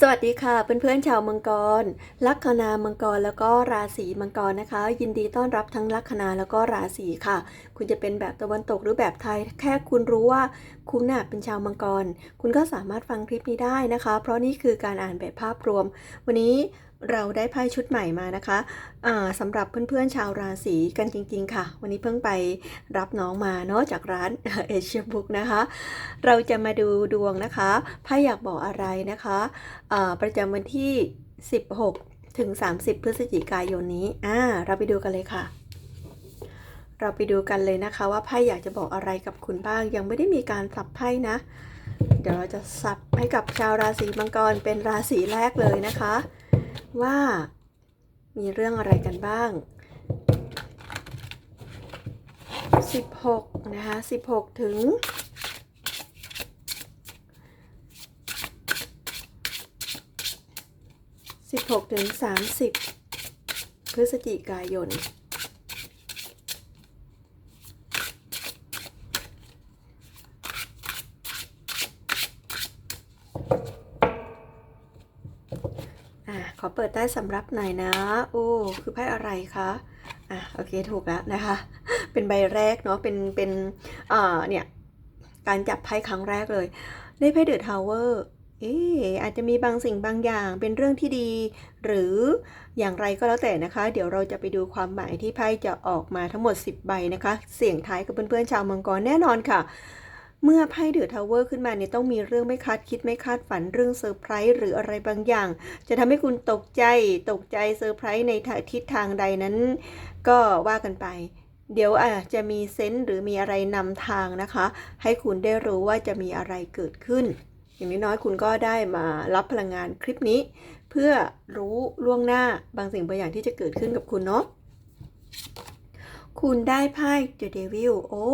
สวัสดีค่ะเพื่อนๆชาวมังกร ลัคนามังกรแล้วก็ราศีมังกรนะคะ ยินดีต้อนรับทั้งลัคนาแล้วก็ราศีค่ะ คุณจะเป็นแบบตะวันตกหรือแบบไทย แค่คุณรู้ว่าคุณน่ะเป็นชาวมังกร คุณก็สามารถฟังคลิปนี้ได้นะคะ เพราะนี่คือการอ่านแบบภาพรวม วันนี้ เราได้ไพ่ชุดใหม่มานะคะสำหรับเพื่อนๆชาวราศีกันจริง ๆ ค่ะ วันนี้เพิ่งไปรับน้องมาเนาะจากร้านเอเชียบุ๊กนะคะ เราจะมาดูดวงนะคะไพ่อยากบอกอะไรนะคะประจำวันที่ 16 ถึง 30 พฤศจิกายนนี้อ่าเราไปดูกันเลยค่ะ เราไปดูกันเลยนะคะ ว่าไพ่อยากจะบอกอะไรกับคุณบ้าง ยังไม่ได้มีการสับไพ่นะเดี๋ยวเราจะสับให้กับชาวราศีมังกรเป็นราศีแรกเลยนะคะ ว่ามีเรื่องอะไรกันบ้าง 16 นะคะ 16 ถึง 16 ถึง 30 พฤศจิกายน อะ ขอ เปิดได้สำรับหน่อยนะ โอ้ คือไพ่อะไรคะ อะ โอเค ถูกแล้วนะคะ เป็นใบแรกเนาะ เป็น เป็นอ่าเนี่ย การจับไพ่ครั้งแรกเลย ได้ไพ่เดอะทาวเวอร์ เอ๊อาจจะมีบางสิ่งบางอย่าง เป็นเรื่องที่ดี หรืออย่างไรก็แล้วแต่นะคะ เดี๋ยวเราจะไปดูความหมายที่ไพ่จะออกมาทั้งหมด 10 ใบนะคะ เสี่ยงท้ายกับเพื่อนๆชาวมังกรแน่นอนค่ะ เมื่อไพ่เดือดทาวเวอร์ขึ้นมาเนี่ยต้องมีเรื่องไม่คาดคิดไม่คาดฝันเรื่องเซอร์ไพรส์หรืออะไรบางอย่าง จะทำให้คุณตกใจตกใจเซอร์ไพรส์ในทิศทางใดนั้น ก็ว่ากันไป เดี๋ยวอาจจะมีเซนส์หรือมีอะไรนำทางนะคะ ให้คุณได้รู้ว่าจะมีอะไรเกิดขึ้น อย่างน้อยๆคุณก็ได้มารับพลังงานคลิปนี้ เพื่อรู้ล่วงหน้าบางสิ่งบางอย่างที่จะเกิดขึ้นกับคุณเนาะคุณได้ไพ่ The Devil โอ้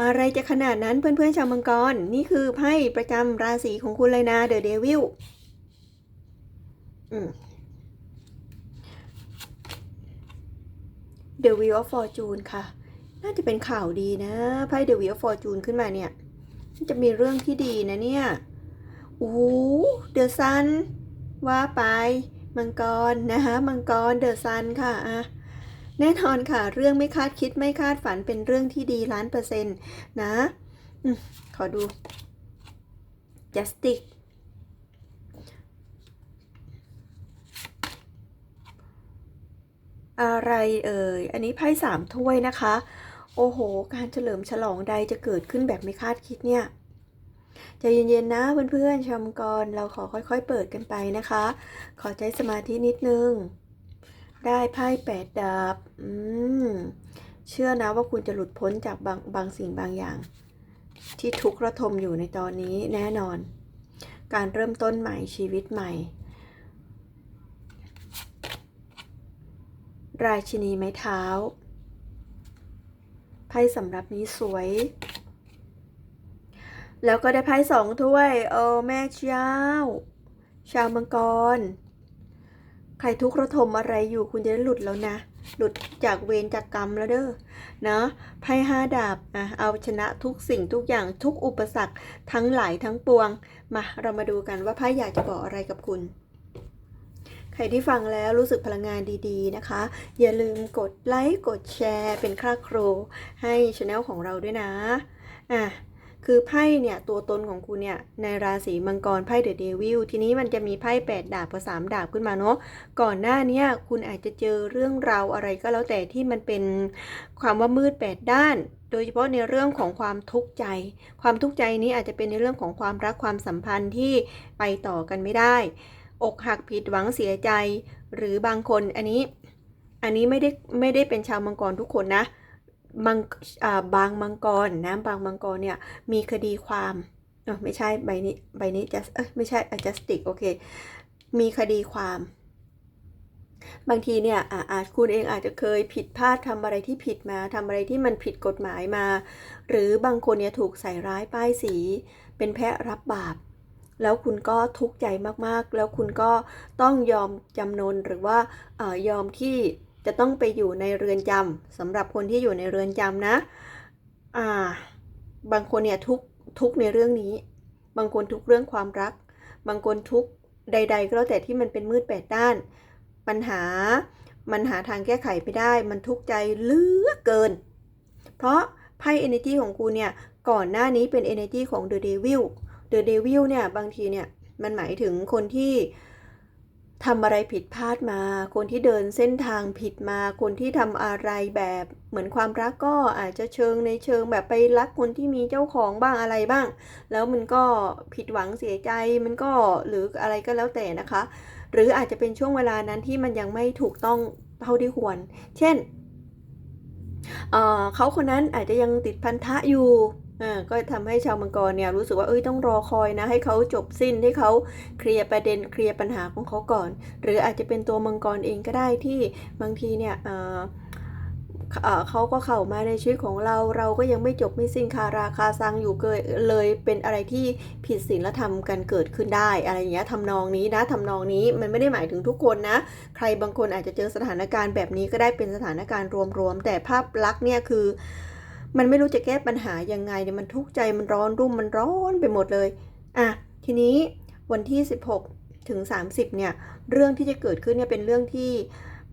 อะไรจะขนาดนั้นเพื่อนๆชาวมังกร นี่คือไพ่ประจำราศีของคุณเลยนะ The Devil อืม The Wheel of Fortune ค่ะ น่าจะเป็นข่าวดีนะไพ่ The Wheel of Fortune ขึ้นมาเนี่ย จะมีเรื่องที่ดีนะเนี่ยโอ้เดอะซันว่าไป มังกรนะคะมังกรเดอะซันค่ะอะ แน่นอนค่ะ เรื่องไม่คาดคิดไม่คาดฝันเป็นเรื่องที่ดีล้านเปอร์เซ็นต์นะอขอดู justice อะไรเอ่ย อันนี้ไพ่สามถ้วยนะคะ โอ้โห การเฉลิมฉลองใดจะเกิดขึ้นแบบไม่คาดคิดเนี่ยใจเย็นๆนะเพื่อนๆชมกรเราขอค่อยๆเปิดกันไปนะคะ ขอใช้สมาธินิดนึง ได้ไพ่แปดดาบ อืม เชื่อนะว่าคุณจะหลุดพ้นจากบางบางสิ่งบางอย่าง ที่ทุกข์ระทมอยู่ในตอนนี้แน่นอน การเริ่มต้นใหม่ชีวิตใหม่ ราชินีไม้เท้า ไพ่สำหรับนี้สวย แล้วก็ได้ไพ่สองถ้วย โอ้แม่เจ้า ชาวมังกร ใครทุกข์ระทมอะไรอยู่คุณจะได้หลุดแล้วนะ หลุดจากเวรจากกรรมแล้วเด้อนะไพ่ห้าดาบอะเอาชนะทุกสิ่งทุกอย่างทุกอุปสรรคทั้งหลายทั้งปวง มาเรามาดูกันว่าไพ่อยากจะบอกอะไรกับคุณใครที่ฟังแล้วรู้สึกพลังงานดีๆนะคะ อย่าลืมกดไลค์ กดแชร์ เป็นค่าครูให้ช anel ของเราด้วยนะ อะ คือไพ่เนี่ยตัวตนของคุณเนี่ยในราศีมังกรไพ่เดอะเดวิลทีนี้มันจะมีไพ่แปดดาบกับสามดาบขึ้นมาเนาะก่อนหน้านี้คุณอาจจะเจอเรื่องราวอะไรก็แล้วแต่ที่มันเป็นความว่ามืดแปดด้านโดยเฉพาะในเรื่องของความทุกข์ใจ ความทุกข์ใจนี้อาจจะเป็นในเรื่องของความรักความสัมพันธ์ที่ไปต่อกันไม่ได้ อกหักผิดหวังเสียใจ หรือบางคนอันนี้ อันนี้ไม่ได้ไม่ได้เป็นชาวมังกรทุกคนนะ มังอ่าบางมังกรนะบางมังกรเนี่ยมีคดีความเออไม่ใช่ใบนี้ใบนี้ just เอ้ยไม่ใช่ justice โอเคมีคดีความ บางทีเนี่ยอาอาจคุณเองอาจจะเคยผิดพลาดทำอะไรที่ผิดมาทำอะไรที่มันผิดกฎหมายมา หรือบางคนเนี่ยถูกใส่ร้ายป้ายสี เป็นแพะรับบาปแล้วคุณก็ทุกข์ใจมากๆ แล้วคุณก็ต้องยอมจำนนหรือว่าเออยอมที่ จะต้องไปอยู่ในเรือนจำสำหรับคนที่อยู่ในเรือนจำนะ อ่า บางคนเนี่ยทุกทุกในเรื่องนี้ บางคนทุกเรื่องความรัก บางคนทุกใด ๆ ก็แล้วแต่ที่มันเป็นมืดแปดด้าน ปัญหามันหาทางแก้ไขไม่ได้ มันทุกข์ใจเลือเกิน เพราะไพ่ energy ของคุณเนี่ย ก่อนหน้านี้เป็น energy ของ the devil the devil เนี่ย บางทีเนี่ย มันหมายถึงคนที่ ทำอะไรผิดพลาดมา คนที่เดินเส้นทางผิดมา คนที่ทำอะไรแบบเหมือนความรักก็อาจจะเชิงในเชิงแบบไปรักคนที่มีเจ้าของบ้างอะไรบ้าง แล้วมันก็ผิดหวังเสียใจมันก็หรืออะไรก็แล้วแต่นะคะ หรืออาจจะเป็นช่วงเวลานั้นที่มันยังไม่ถูกต้องเท่าที่ควร เช่นเเขาคนนั้นอาจจะยังติดพันธะอยู่ ก็ทำให้ชาวมังกรเนี่ยรู้สึกว่าเอ้ยต้องรอคอยนะ ให้เขาจบสิ้นให้เขาเคลียร์ประเด็นเคลียร์ปัญหาของเขาก่อน หรืออาจจะเป็นตัวมังกรเองก็ได้ที่บางทีเนี่ยเเอ่อเขาก็เข้ามาในชีวิตของเราเราก็ยังไม่จบไม่สิ้นคาราคาซังอยู่เกยเลยเป็นอะไรที่ผิดศีลธรรมกันเกิดขึ้นได้ อะไรอย่างเงี้ยทำนองนี้นะทำนองนี้มันไม่ได้หมายถึงทุกคนนะ ใครบางคนอาจจะเจอสถานการณ์แบบนี้ก็ได้เป็นสถานการณ์รวมๆแต่ภาพลักษณ์เนี่ยคือ มันไม่รู้จะแก้ปัญหายังไงเนี่ยมันทุกข์ใจมันร้อนรุ่มมันร้อนไปหมดเลยอะทีนี้วันที่ 16 ถึง 30 เนี่ย เรื่องที่จะเกิดขึ้นเนี่ยเป็นเรื่องที่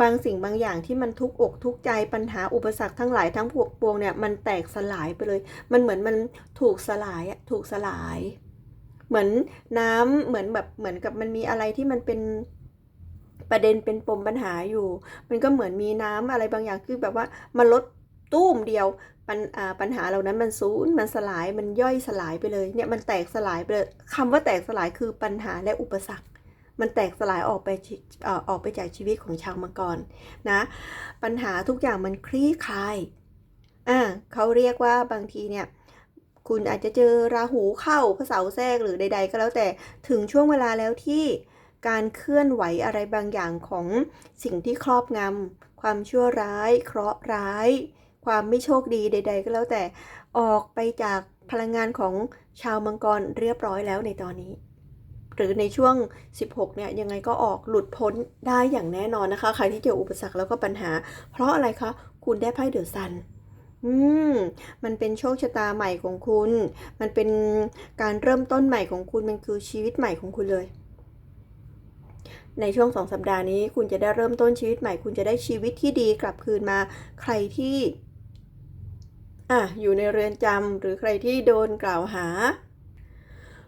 บางสิ่งบางอย่างที่มันทุกอกทุกใจปัญหาอุปสรรคทั้งหลายทั้งปวงเนี่ยมันแตกสลายไปเลย มันเหมือนมันถูกสลายอะถูกสลาย เหมือนน้ำเหมือนแบบเหมือนกับมันมีอะไรที่มันเป็นประเด็นเป็นปมปัญหาอยู่ มันก็เหมือนมีน้ำอะไรบางอย่างคือแบบว่ามันลดตู้มเดียว ปัญปัญหาเหล่านั้นมันสูญมันสลายมันย่อยสลายไปเลยเนี่ยมันแตกสลายไปเลยคำว่าแตกสลายคือปัญหาและอุปสรรค มันแตกสลายออกไปออออกไปจากชีวิตของชาวมังกรนะปัญหาทุกอย่างมันคลี่คลายอ่าเขาเรียกว่าบางทีเนี่ยคุณอาจจะเจอราหูเข้าพระเสาแทรกหรือใด ๆ ก็แล้วแต่ถึงช่วงเวลาแล้วที่การเคลื่อนไหวอะไรบางอย่างของสิ่งที่ครอบงำความชั่วร้าย เคราะห์ร้าย ความไม่โชคดีใด ๆ ก็แล้วแต่ออกไปจากพลังงานของชาวมังกรเรียบร้อยแล้วในตอนนี้ หรือในช่วง 16 เนี่ยยังไงก็ออกหลุดพ้นได้อย่างแน่นอนนะคะ ใครที่เจออุปสรรคแล้วก็ปัญหา เพราะอะไรคะ คุณได้ไพ่เดือะซันอืม มันเป็นโชคชะตาใหม่ของคุณ มันเป็นการเริ่มต้นใหม่ของคุณ มันคือชีวิตใหม่ของคุณเลย ในช่วงสองสัปดาห์นี้ คุณจะได้เริ่มต้นชีวิตใหม่ คุณจะได้ชีวิตที่ดีกลับคืนมา ใครที่ อะอยู่ในเรือนจำหรือใครที่โดนกล่าวหา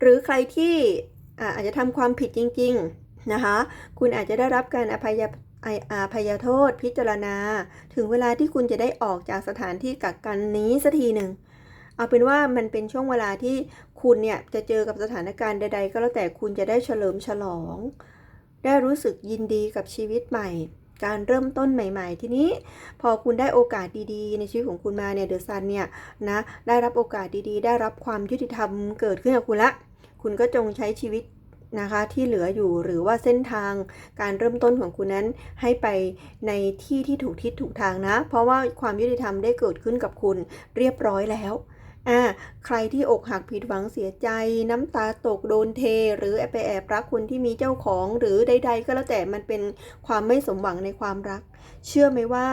หรือใครที่อาจจะทำความผิดจริง ๆ นะคะ คุณอาจจะได้รับการอภัยอภัยโทษพิจารณา ถึงเวลาที่คุณจะได้ออกจากสถานที่กักกันนี้สักทีหนึ่ง เอาเป็นว่ามันเป็นช่วงเวลาที่คุณเนี่ยจะเจอกับสถานการณ์ใด ๆ ก็แล้วแต่คุณจะได้เฉลิมฉลอง ได้รู้สึกยินดีกับชีวิตใหม่ การเริ่มต้นใหม่ ๆ ทีนี้พอคุณได้โอกาสดีๆ ในชีวิตของคุณมาเนี่ยเดอะซันเนี่ยนะได้รับโอกาสดีๆ ได้รับความยุติธรรมเกิดขึ้นกับคุณละ คุณก็จงใช้ชีวิตนะคะที่เหลืออยู่หรือว่าเส้นทางการเริ่มต้นของคุณนั้นให้ไปในที่ที่ถูกทิศถูกทางนะ เพราะว่าความยุติธรรมได้เกิดขึ้นกับคุณเรียบร้อยแล้ว อ่าใครที่อกหักผิดหวังเสียใจ น้ำตาตกโดนเท หรือไปแอบรักคนที่มีเจ้าของหรือใด ๆ ก็แล้วแต่มันเป็นความไม่สมหวังในความรัก เชื่อไหมว่า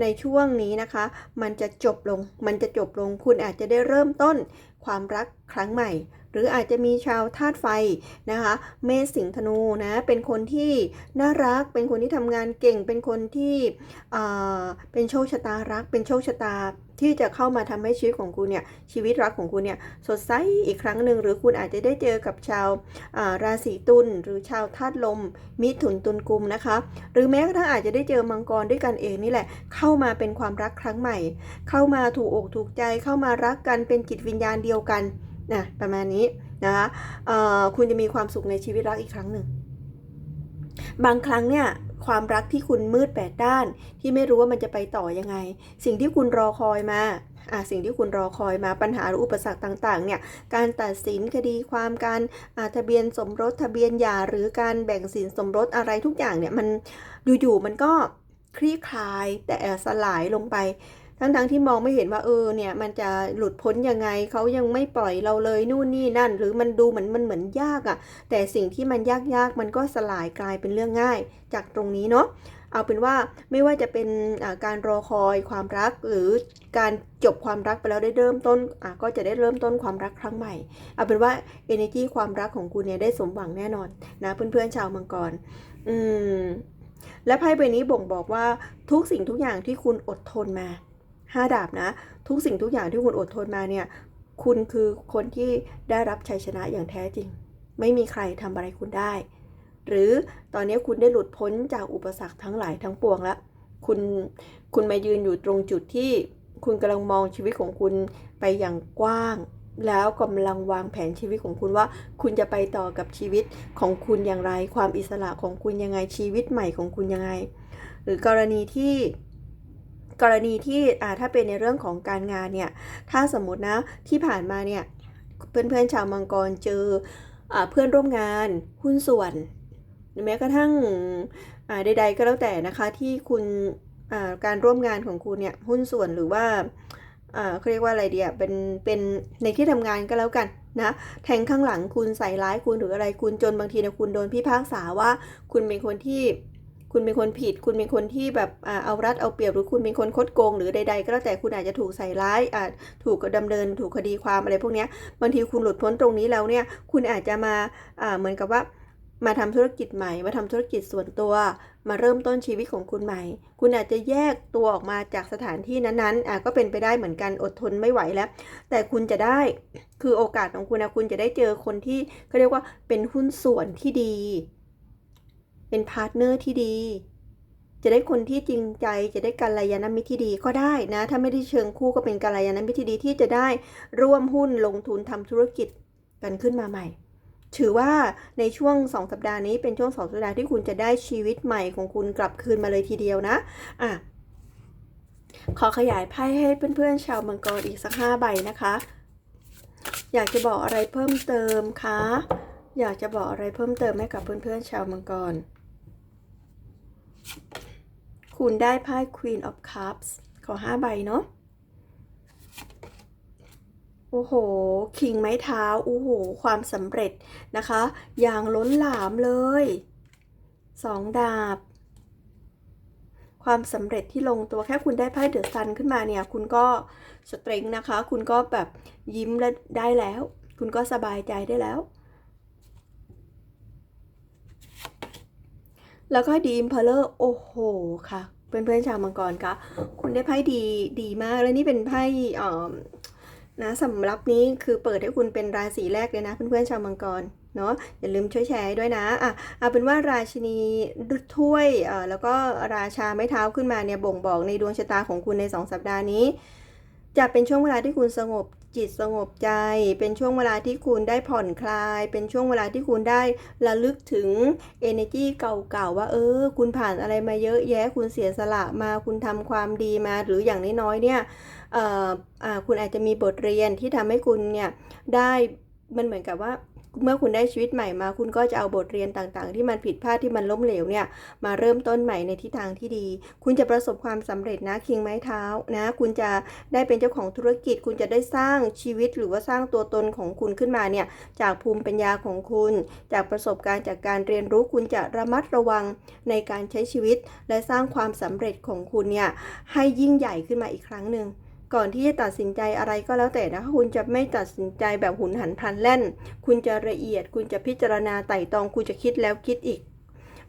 ในช่วงนี้นะคะ มันจะจบลง มันจะจบลงคุณอาจจะได้เริ่มต้นความรักครั้งใหม่ หรืออาจจะมีชาวธาตุไฟนะคะ เมษสิงห์ธนูนะเป็นคนที่น่ารัก เป็นคนที่ทำงานเก่ง เป็นคนที่เป็นโชคชะตารัก เป็นโชคชะตา ที่จะเข้ามาทำให้ชีวิตของคุณเนี่ยชีวิตรักของคุณเนี่ยสดใสอีกครั้งหนึ่งหรือคุณอาจจะได้เจอกับชาวาราศีตุลหรือชาวธาตุลม มิถุนตุลกุมนะคะ หรือแม้กระทั่งอาจจะได้เจอมังกรด้วยกันเองนี่แหละ เข้ามาเป็นความรักครั้งใหม่ เข้ามาถูกอกถูกใจเข้ามารักกันเป็นจิตวิญญาณเดียวกันนะประมาณนี้นะคะคุณจะมีความสุขในชีวิตรักอีกครั้งหนึ่งบางครั้งเนี่ย ความรักที่คุณมืดแปดด้าน ที่ไม่รู้ว่ามันจะไปต่อยังไง สิ่งที่คุณรอคอยมาอะสิ่งที่คุณรอคอยมาปัญหาหรืออุปสรรคต่างๆเนี่ยการตัดสินคดีความการอ่าทะเบียนสมรสทะเบียนหย่าหรือการแบ่งสินสมรสอะไรทุกอย่างเนี่ยมันอยู่ๆมันก็คลี่คลายแต่สลายลงไป ทั้งๆที่มองไม่เห็นว่าเออเนี่ยมันจะหลุดพ้นยังไงเขายังไม่ปล่อยเราเลยนู่นนี่นั่น หรือมันดูเหมือนมันเหมือนยากอะ่ะ แต่สิ่งที่มันยากๆมันก็สลายกลายเป็นเรื่องง่าย จากตรงนี้เนาะเอาเป็นว่าไม่ว่าจะเป็นการรอคอยความรักหรือการจบความรักไปแล้วได้เริ่มต้นก็จะได้เริ่มต้นความรักครั้งใหม่ เอาเป็นว่า energy ความรักของคุณเนี่ยได้สมหวังแน่นอนนะเพื่อนๆชาวมังกร อืมและไพ่ใบนี้บ่งบอกว่าทุกสิ่งทุกอย่างที่คุณอดทนมา ห้าดาบนะ ทุกสิ่งทุกอย่างที่คุณอดทนมาเนี่ย คุณคือคนที่ได้รับชัยชนะอย่างแท้จริง ไม่มีใครทำอะไรคุณได้ หรือตอนนี้คุณได้หลุดพ้นจากอุปสรรคทั้งหลายทั้งปวงแล้ว คุณคุณมายืนอยู่ตรงจุดที่คุณกำลังมองชีวิตของคุณไปอย่างกว้าง แล้วกำลังวางแผนชีวิตของคุณว่า คุณจะไปต่อกับชีวิตของคุณอย่างไร ความอิสระของคุณยังไงชีวิตใหม่ของคุณยังไง หรือกรณีที่ กรณีที่ถ้าเป็นในเรื่องของการงานเนี่ย ถ้าสมมตินะที่ผ่านมาเนี่ยเพื่อนๆชาวมังกรเจออเพื่อนร่วมงานหุ้นส่วนหรือแม้กระทั่งใดๆก็แล้วแต่นะคะที่คุณการร่วมงานของคุณเนี่ยหุ้นส่วนหรือว่าเขาเรียกว่าอะไรเดียเป็นเป็นในที่ทำงานก็แล้วกันนะแทงข้างหลังคุณใส่ร้ายคุณหรืออะไรคุณจนบางทีนะคุณโดนพิพากษาว่าคุณเป็นคนที่ คุณเป็นคนผิด คุณเป็นคนที่แบบเอารัดเอาเปรียบหรือคุณเป็นคนคดโกง หรือใดๆ ก็แล้วแต่คุณอาจจะถูกใส่ร้ายอาจถูกดำเนินถูกคดีความอะไรพวกนี้บางทีคุณหลุดพ้นตรงนี้แล้วเนี่ย คุณอาจจะมาเหมือนกับว่ามาทำธุรกิจใหม่ มาทำธุรกิจส่วนตัว มาเริ่มต้นชีวิตของคุณใหม่ คุณอาจจะแยกตัวออกมาจากสถานที่นั้นๆอะก็เป็นไปได้เหมือนกันอดทนไม่ไหวแล้ว แต่คุณจะได้คือโอกาสของคุณนะคุณจะได้เจอคนที่เขาเรียกว่าเป็นหุ้นส่วนที่ดี เป็นพาร์ทเนอร์ที่ดี จะได้คนที่จริงใจจะได้กัลยาณมิตรที่ดีก็ได้นะ ถ้าไม่ได้เชิงคู่ก็เป็นกัลยาณมิตรที่ดีที่จะได้ร่วมหุ้นลงทุนทำธุรกิจกันขึ้นมาใหม่ ถือว่าในช่วง 2 สัปดาห์นี้เป็นช่วง 2 สัปดาห์ที่คุณจะได้ชีวิตใหม่ของคุณกลับคืนมาเลยทีเดียวนะอะขอขยายไพ่ให้เพื่อนๆชาวมังกรอีกสักห้าใบนะคะ อยากจะบอกอะไรเพิ่มเติมคะ อยากจะบอกอะไรเพิ่มเติมให้กับเพื่อนๆชาวมังกร คุณได้ไพ่ Queen of Cups ขอห้าใบเนาะ โอ้โห คิงไม้เท้า โอ้โห ความสำเร็จนะคะ อย่างล้นหลามเลยสองดาบ ความสำเร็จที่ลงตัวแค่คุณได้ไพ่เดอะซันขึ้นมาเนี่ย คุณก็สตริงนะคะ คุณก็แบบยิ้มแล้วได้แล้ว คุณก็สบายใจได้แล้ว แล้วก็ดีมเพลเลอร์โอ้โหค่ะเพื่อนๆชาวมังกรคะคุณได้ไพ่ดีดีมากแล้วนี่เป็นไพ่อ่อนะสำหรับนี้คือเปิดให้คุณเป็นราศีแรกเลยนะ เพื่อนๆชาวมังกรเนาะอย่าลืมช่วยแชร์ด้วยนะอะเอาเป็นว่าราชินีถ้วยเอ่อแล้วก็ราชาไม้เท้าขึ้นมาเนี่ยบ่งบอกในดวงชะตาของคุณใน 2 สัปดาห์นี้ จะเป็นช่วงเวลาที่คุณสงบ จิตสงบใจ เป็นช่วงเวลาที่คุณได้ผ่อนคลาย เป็นช่วงเวลาที่คุณได้ระลึกถึง energy เก่าๆ ว่าเออ คุณผ่านอะไรมาเยอะแยะ คุณเสียสละมา คุณทำความดีมา หรืออย่างน้อยๆ เนี่ยเออคุณอาจจะมีบทเรียนที่ทำให้คุณเนี่ยได้มันเหมือนกับว่า เมื่อคุณได้ชีวิตใหม่มา คุณก็จะเอาบทเรียนต่างๆ ที่มันผิดพลาดที่มันล้มเหลวเนี่ยมาเริ่มต้นใหม่ในทิศทางที่ดี คุณจะประสบความสำเร็จนะคิงไม้เท้านะ คุณจะได้เป็นเจ้าของธุรกิจ คุณจะได้สร้างชีวิตหรือว่าสร้างตัวตนของคุณขึ้นมาเนี่ยจากภูมิปัญญาของคุณ จากประสบการณ์จากการเรียนรู้คุณจะระมัดระวังในการใช้ชีวิต และสร้างความสำเร็จของคุณเนี่ยให้ยิ่งใหญ่ขึ้นมาอีกครั้งหนึ่ง ก่อนที่จะตัดสินใจอะไรก็แล้วแต่นะคะคุณจะไม่ตัดสินใจแบบหุนหันพลันแล่น คุณจะละเอียด คุณจะพิจารณาไต่ตรองคุณจะคิดแล้วคิดอีก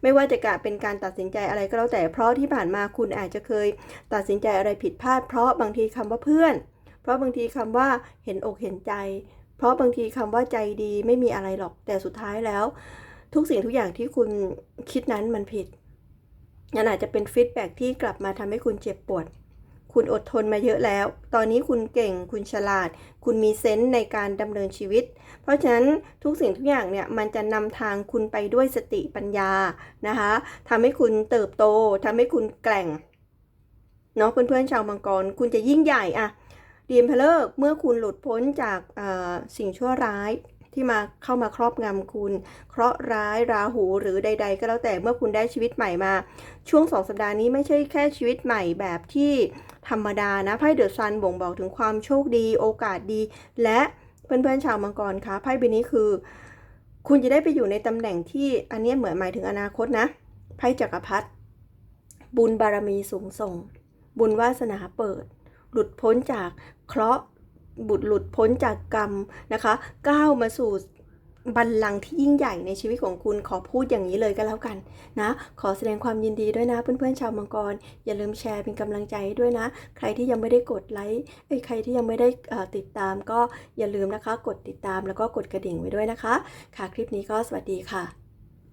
ไม่ว่าจะกะเป็นการตัดสินใจอะไรก็แล้วแต่เพราะที่ผ่านมาคุณอาจจะเคย ตัดสินใจอะไรผิดพลาด เพราะบางทีคำว่าเพื่อน เพราะบางทีคำว่าเห็นอกเห็นใจ เพราะบางทีคำว่าใจดีไม่มีอะไรหรอกแต่สุดท้ายแล้ว ทุกสิ่งทุกอย่างที่คุณคิดนั้นมันผิดนั่นอาจจะเป็นฟีดแบ็กที่กลับมาทำให้คุณเจ็บปวด คุณอดทนมาเยอะแล้ว ตอนนี้คุณเก่ง คุณฉลาด คุณมีเซนส์ในการดำเนินชีวิต เพราะฉะนั้นทุกสิ่งทุกอย่างเนี่ยมันจะนำทางคุณไปด้วยสติปัญญานะคะทำให้คุณเติบโตทำให้คุณแกร่งเนาะเพื่อนๆชาวมังกร คุณจะยิ่งใหญ่อะดีมเพลเลอร์เมื่อคุณหลุดพ้นจากสิ่งชั่วร้ายที่มาเข้ามาครอบงำคุณ เคราะห์ร้ายราหูหรือใด ๆ ก็แล้วแต่เมื่อคุณได้ชีวิตใหม่มา ช่วงสองสัปดาห์นี้ไม่ใช่แค่ชีวิตใหม่แบบที่ ธรรมดานะไพ่เดอะซันบ่งบอกถึงความโชคดี โอกาสดี และเพื่อนๆชาวมังกรคะไพ่ใบนี้คือ คุณจะได้ไปอยู่ในตำแหน่งที่อันเนี้ยเหมือนหมายถึงอนาคตนะไพ่จักรพรรดิบุญบารมีสูงส่ง บุญวาสนาเปิด หลุดพ้นจากเคราะห์บุตรหลุดพ้นจากกรรมนะคะ ก้าวมาสู่ บัลลังก์ที่ยิ่งใหญ่ในชีวิตของคุณขอพูดอย่างนี้เลยก็แล้วกันนะ ขอแสดงความยินดีด้วยนะ เพื่อนๆชาวมังกร อย่าลืมแชร์เป็นกำลังใจให้ด้วยนะ ใครที่ยังไม่ได้กดไลค์เอ้ใครที่ยังไม่ได้ติดตามก็อย่าลืมนะคะ กดติดตามแล้วก็กดกระดิ่งไว้ด้วยนะคะ ค่ะคลิปนี้ก็สวัสดีค่ะ